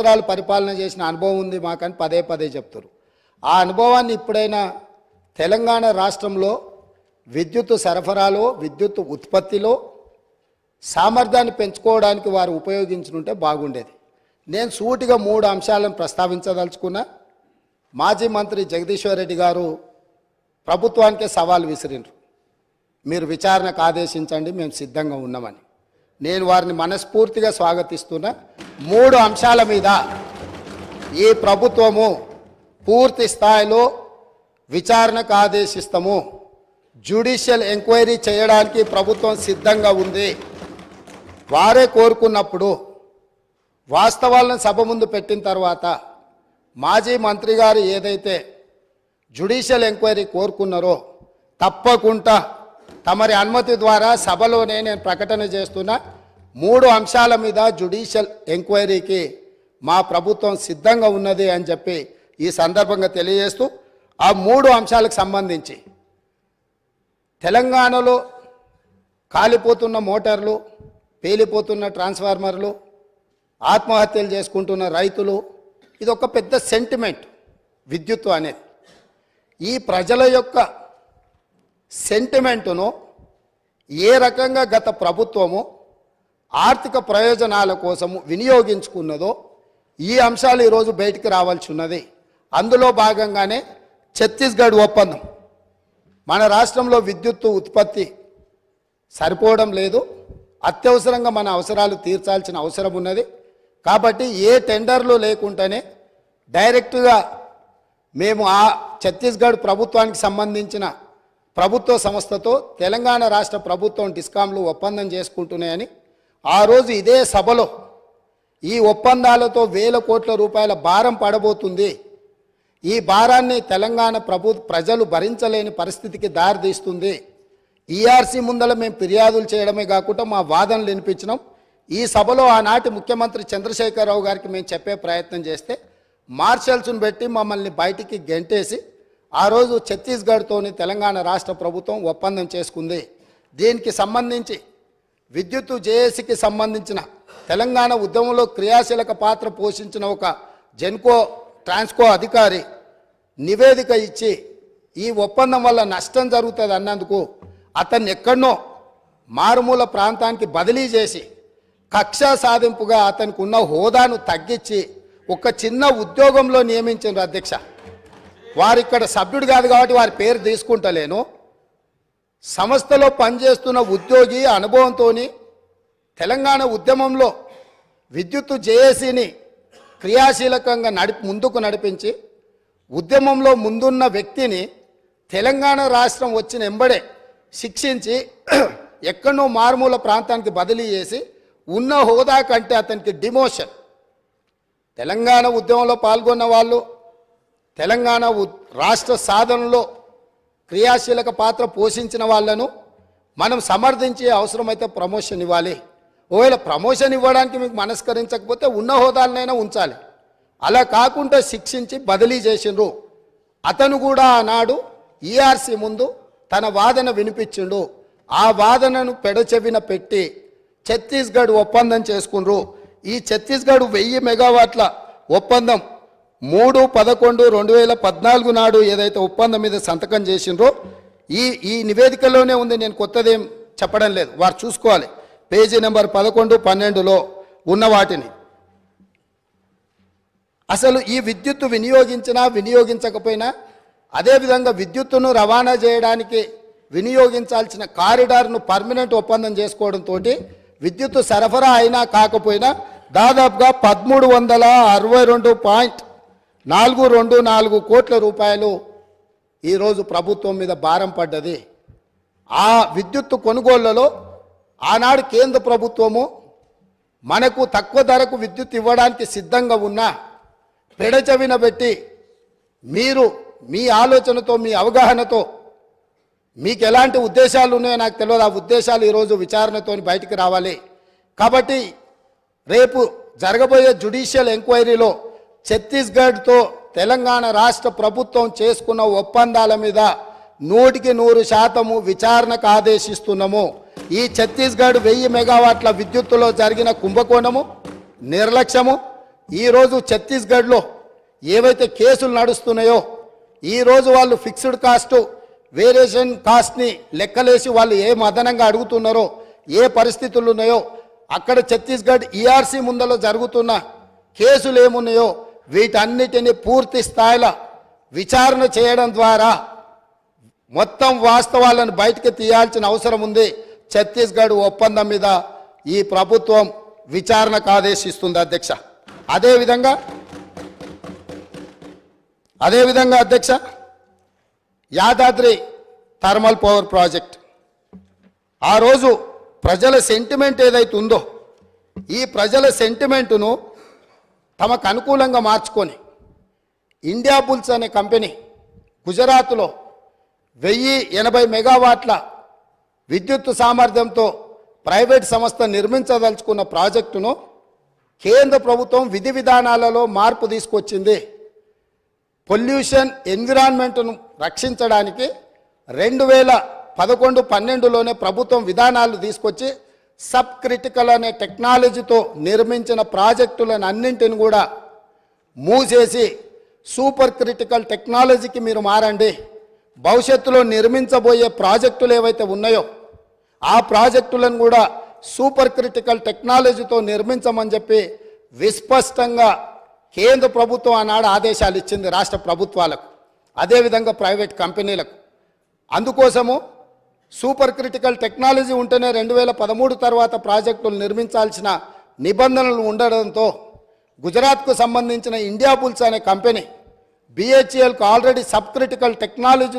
సంవత్సరాలు పరిపాలన చేసిన అనుభవం ఉంది మాకని పదే పదే చెప్తారు ఆ అనుభవాన్ని ఇప్పుడైనా తెలంగాణ రాష్ట్రంలో విద్యుత్ సరఫరాలో విద్యుత్ ఉత్పత్తిలో సామర్థ్యాన్ని పెంచుకోవడానికి వారు ఉపయోగించుంటే బాగుండేది. నేను సూటిగా మూడు అంశాలను ప్రస్తావించదలుచుకున్నా. మాజీ మంత్రి జగదీశ్వర్ రెడ్డి గారు ప్రభుత్వానికే సవాల్ విసిరిండ్రు మీరు విచారణకు ఆదేశించండి మేము సిద్ధంగా ఉన్నామని. నేను వారిని మనస్ఫూర్తిగా స్వాగతిస్తున్నా. మూడు అంశాల మీద ఈ ప్రభుత్వము పూర్తి స్థాయిలో విచారణకు ఆదేశిస్తాము. జ్యుడిషియల్ ఎంక్వైరీ చేయడానికి ప్రభుత్వం సిద్ధంగా ఉంది. వారే కోరుకున్నప్పుడు వాస్తవాలను సభ ముందు పెట్టిన తర్వాత మాజీ మంత్రి గారు ఏదైతే జ్యుడిషియల్ ఎంక్వైరీ కోరుకున్నారో తప్పకుండా తమరి అనుమతి ద్వారా సభలోనే నేను ప్రకటన చేస్తున్న. మూడు అంశాల మీద జ్యుడిషియల్ ఎంక్వైరీకి మా ప్రభుత్వం సిద్ధంగా ఉన్నది అని చెప్పి ఈ సందర్భంగా తెలియజేస్తూ ఆ మూడు అంశాలకు సంబంధించి తెలంగాణలో కాలిపోతున్న మోటార్లు పేలిపోతున్న ట్రాన్స్ఫార్మర్లు ఆత్మహత్యలు చేసుకుంటున్న రైతులు ఇది ఒక పెద్ద సెంటిమెంట్ విద్యుత్ అనేది. ఈ ప్రజల యొక్క సెంటిమెంటును ఏ రకంగా గత ప్రభుత్వము ఆర్థిక ప్రయోజనాల కోసము వినియోగించుకున్నదో ఈ అంశాలు ఈరోజు బయటికి రావాల్సి ఉన్నది అందులో భాగంగానే ఛత్తీస్గఢ్ ఒప్పందం. మన రాష్ట్రంలో విద్యుత్తు ఉత్పత్తి సరిపోవడం లేదు. అత్యవసరంగా మన అవసరాలు తీర్చాల్సిన అవసరం ఉన్నది. కాబట్టి ఏ టెండర్లు లేకుండానే డైరెక్ట్గా మేము ఆ ఛత్తీస్గఢ్ ప్రభుత్వానికి సంబంధించిన ప్రభుత్వ సంస్థతో తెలంగాణ రాష్ట్ర ప్రభుత్వం డిస్కాంలు ఒప్పందం చేసుకుంటున్నాయని ఆ రోజు ఇదే సభలో ఈ ఒప్పందాలతో వేల కోట్ల రూపాయల భారం పడబోతుంది. ఈ భారాన్ని తెలంగాణ ప్రభు ప్రజలు భరించలేని పరిస్థితికి దారితీస్తుంది. ఈఆర్సీ ముందల మేము ఫిర్యాదులు చేయడమే కాకుండా మా వాదనలు వినిపించినాం. ఈ సభలో ఆనాటి ముఖ్యమంత్రి చంద్రశేఖరరావు గారికి మేము చెప్పే ప్రయత్నం చేస్తే మార్షల్స్ను పెట్టి మమ్మల్ని బయటికి గెంటేసి ఆ రోజు ఛత్తీస్గఢ్తోని తెలంగాణ రాష్ట్ర ప్రభుత్వం ఒప్పందం చేసుకుంది. దీనికి సంబంధించి విద్యుత్తు జేఏసీకి సంబంధించిన తెలంగాణ ఉద్యమంలో క్రియాశీలక పాత్ర పోషించిన ఒక జెన్కో ట్రాన్స్కో అధికారి నివేదిక ఇచ్చి ఈ ఒప్పందం వల్ల నష్టం జరుగుతుంది అన్నందుకు అతన్ని ఎక్కడనో మారుమూల ప్రాంతానికి బదిలీ చేసి కక్ష సాధింపుగా అతనికి ఉన్న హోదాను తగ్గించి ఒక చిన్న ఉద్యోగంలో నియమించారు అధ్యక్ష. వారు ఇక్కడ సభ్యుడు కాదు కాబట్టి వారి పేరు తీసుకుంటలేను. సంస్థలో పనిచేస్తున్న ఉద్యోగి అనుభవంతో తెలంగాణ ఉద్యమంలో విద్యుత్తు జేఏసీని క్రియాశీలకంగా నడి ముందుకు నడిపించి ఉద్యమంలో ముందున్న వ్యక్తిని తెలంగాణ రాష్ట్రం వచ్చిన ఎంబడే శిక్షించి ఎక్కడో మారుమూల ప్రాంతానికి బదిలీ చేసి ఉన్న హోదా కంటే అతనికి డిమోషన్. తెలంగాణ ఉద్యమంలో పాల్గొన్న వాళ్ళు తెలంగాణ రాష్ట్ర సాధనలో క్రియాశీలక పాత్ర పోషించిన వాళ్ళను మనం సమర్థించే అవసరమైతే ప్రమోషన్ ఇవ్వాలి. ఒకవేళ ప్రమోషన్ ఇవ్వడానికి మీకు మనస్కరించకపోతే ఉన్న హోదాలనైనా ఉంచాలి. అలా కాకుండా శిక్షించి బదిలీ చేసిండ్రు. అతను కూడా ఆనాడు ఈఆర్సీ ముందు తన వాదన వినిపించిండు. ఆ వాదనను పెడచెవిన పెట్టి ఛత్తీస్గఢ్ ఒప్పందం చేసుకుండ్రు. ఈ ఛత్తీస్గఢ్ వెయ్యి మెగావాట్ల ఒప్పందం మూడు పదకొండు రెండు వేల పద్నాలుగు నాడు ఏదైతే ఒప్పందం మీద సంతకం చేసిండ్రో ఈ ఈ నివేదికలోనే ఉంది నేను కొత్తదేం చెప్పడం లేదు. వారు చూసుకోవాలి. పేజీ నెంబర్ పదకొండు పన్నెండులో ఉన్న వాటిని. అసలు ఈ విద్యుత్తు వినియోగించినా వినియోగించకపోయినా అదేవిధంగా విద్యుత్తును రవాణా చేయడానికి వినియోగించాల్సిన కారిడార్ను పర్మనెంట్ ఒప్పందం చేసుకోవడంతో విద్యుత్తు సరఫరా అయినా కాకపోయినా దాదాపుగా పదమూడు వందల అరవై రెండు పాయింట్ నాలుగు రెండు నాలుగు కోట్ల రూపాయలు ఈరోజు ప్రభుత్వం మీద భారం పడ్డది. ఆ విద్యుత్తు కొనుగోళ్ళలో ఆనాడు కేంద్ర ప్రభుత్వము మనకు తక్కువ ధరకు విద్యుత్ ఇవ్వడానికి సిద్ధంగా ఉన్న పెడచవిన పెట్టి మీరు మీ ఆలోచనతో మీ అవగాహనతో మీకు ఎలాంటి ఉద్దేశాలు ఉన్నాయో నాకు తెలియదు. ఆ ఉద్దేశాలు ఈరోజు విచారణతో బయటికి రావాలి. కాబట్టి రేపు జరగబోయే జుడిషియల్ ఎంక్వైరీలో ఛత్తీస్గఢ్తో తెలంగాణ రాష్ట్ర ప్రభుత్వం చేసుకున్న ఒప్పందాల మీద నూటికి నూరు శాతము విచారణకు ఆదేశిస్తున్నాము. ఈ ఛత్తీస్గఢ్ వెయ్యి మెగావాట్ల విద్యుత్తులో జరిగిన కుంభకోణము నిర్లక్ష్యము. ఈరోజు ఛత్తీస్గఢ్లో ఏవైతే కేసులు నడుస్తున్నాయో ఈరోజు వాళ్ళు ఫిక్స్డ్ కాస్ట్ వేరియేషన్ కాస్ట్ని లెక్కలేసి వాళ్ళు ఏ మదనంగా అడుగుతున్నారో ఏ పరిస్థితులు ఉన్నాయో అక్కడ ఛత్తీస్గఢ్ ఈఆర్సీ ముందలో జరుగుతున్న కేసులు ఏమున్నాయో వీటన్నిటిని పూర్తి స్థాయిలో విచారణ చేయడం ద్వారా మొత్తం వాస్తవాలను బయటకు తీయాల్సిన అవసరం ఉంది. ఛత్తీస్గఢ్ ఒప్పందం మీద ఈ ప్రభుత్వం విచారణకు ఆదేశిస్తుంది అధ్యక్ష. అదేవిధంగా అదేవిధంగా అధ్యక్ష యాదాద్రి థర్మల్ పవర్ ప్రాజెక్ట్. ఆ రోజు ప్రజల సెంటిమెంట్ ఏదైతే ఉందో ఈ ప్రజల సెంటిమెంటును తమకు అనుకూలంగా మార్చుకొని ఇండియా బుల్స్ అనే కంపెనీ గుజరాత్లో వెయ్యి ఎనభై మెగావాట్ల విద్యుత్ సామర్థ్యంతో ప్రైవేట్ సంస్థ నిర్మించదలుచుకున్న ప్రాజెక్టును కేంద్ర ప్రభుత్వం విధి విధానాలలో మార్పు తీసుకొచ్చింది. పొల్యూషన్ ఎన్విరాన్మెంట్ను రక్షించడానికి రెండు వేల పదకొండు పన్నెండులోనే ప్రభుత్వం విధానాలు తీసుకొచ్చి సబ్ క్రిటికల్ అనే టెక్నాలజీతో నిర్మించిన ప్రాజెక్టులను అన్నింటిని కూడా మూసేసి సూపర్ క్రిటికల్ టెక్నాలజీకి మీరు మారండి. భవిష్యత్తులో నిర్మించబోయే ప్రాజెక్టులు ఏవైతే ఉన్నాయో ఆ ప్రాజెక్టులను కూడా సూపర్ క్రిటికల్ టెక్నాలజీతో నిర్మించమని చెప్పి విస్పష్టంగా కేంద్ర ప్రభుత్వం ఆనాడు ఆదేశాలు ఇచ్చింది రాష్ట్ర ప్రభుత్వాలకు అదేవిధంగా ప్రైవేట్ కంపెనీలకు. అందుకోసము సూపర్ క్రిటికల్ టెక్నాలజీ ఉంటేనే రెండు వేల పదమూడు తర్వాత ప్రాజెక్టులు నిర్మించాల్సిన నిబంధనలు ఉండడంతో గుజరాత్కు సంబంధించిన ఇండియా బుల్స్ అనే కంపెనీ బిహెచ్ఎల్కు ఆల్రెడీ సబ్ క్రిటికల్ టెక్నాలజీ